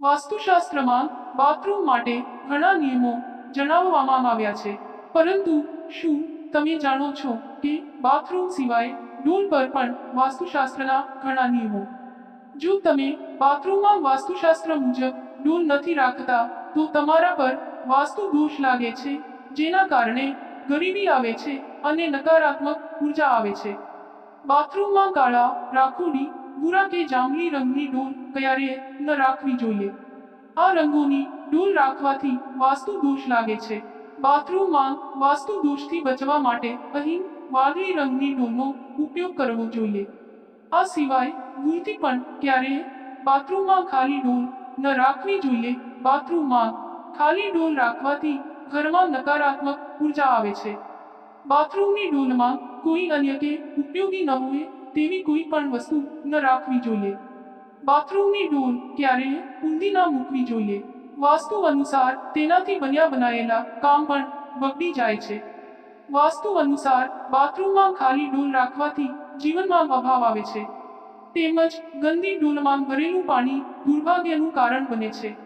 વાસ્તુશાસ્ત્રમાં bathroom માટે ઘણા નિયમો જણાવવામાં આવ્યા છે. પરંતુ શું તમે જાણો છો કે બાથરૂમ સિવાય ડૂલ પર પણ વાસ્તુશાસ્ત્રના ઘણા નિયમો? જો તમે બાથરૂમમાં વાસ્તુશાસ્ત્ર મુજબ ડૂલ નથી રાખતા, તો તમારા પર વાસ્તુ દોષ લાગે છે, જેના કારણે ગરીબી આવે છે અને નકારાત્મક ઊર્જા આવે છે. બાથરૂમમાં કાળા રાખોડી ભૂરા કે જાંબલી રંગની ડોલ ક્યારેય ન રાખવી જોઈએ? આ રંગોની ડોલ રાખવાથી વાસ્તુ દોષ લાગે છે. બાથરૂમમાં વાસ્તુ દોષથી બચવા માટે અહીં વાદળી રંગની ડોલનો ઉપયોગ કરવો જોઈએ. આ સિવાય ભૂલથી પણ ક્યારેય બાથરૂમમાં ખાલી ડોલ ન રાખવી જોઈએ. બાથરૂમમાં ખાલી ડોલ રાખવાથી ઘરમાં નકારાત્મક ઊર્જા આવે છે. બાથરૂમની ડોલમાં કોઈ અન્ય કે ઉપયોગી ન હોય તેવી કોઈ પણ વસ્તુ ન રાખવી જોઈએ. બાથરૂમની ડોલ ક્યારેય ઊંધી ના મૂકવી જોઈએ. વાસ્તુ અનુસાર તેનાથી બન્યા બનાયેલા કામ પણ બગડી જાય છે. વાસ્તુ અનુસાર બાથરૂમમાં ખાલી ડોલ રાખવાથી જીવનમાં અભાવ આવે છે. તેમજ ગંદી ડોલમાં ભરેલું પાણી દુર્ભાગ્યનું કારણ બને છે.